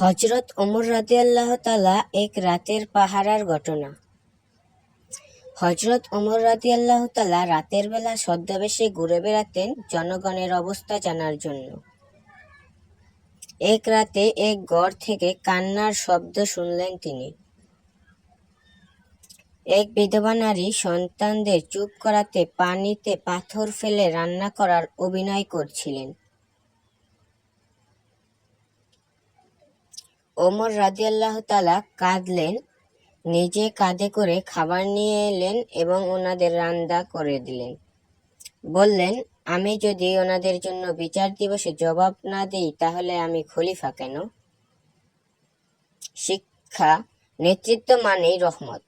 হজরত ওমর রাদিয়াল্লাহ তালা এক রাতের পাহারার ঘটনা। হজরত ওমর রাদিয়াল্লাহ তালা রাতের বেলা ছদ্মবেশে ঘুরে বেড়াতেন জনগণের অবস্থা জানার জন্য। এক রাতে এক ঘর থেকে কান্নার শব্দ শুনলেন তিনি। এক বিধবা নারী সন্তানদের চুপ করাতে পানিতে পাথর ফেলে রান্না করার অভিনয় করছিলেন। ওমর রাজিয়াল্লাহ তালা কাঁদলেন, নিজে কাঁধে করে খাবার নিয়ে এলেন এবং ওনাদের রান্না করে দিলেন। বললেন, আমি যদি ওনাদের জন্য বিচার দিবসে জবাব না দিই, তাহলে আমি খলিফা কেন? শিক্ষা, নেতৃত্ব মানেই রহমত।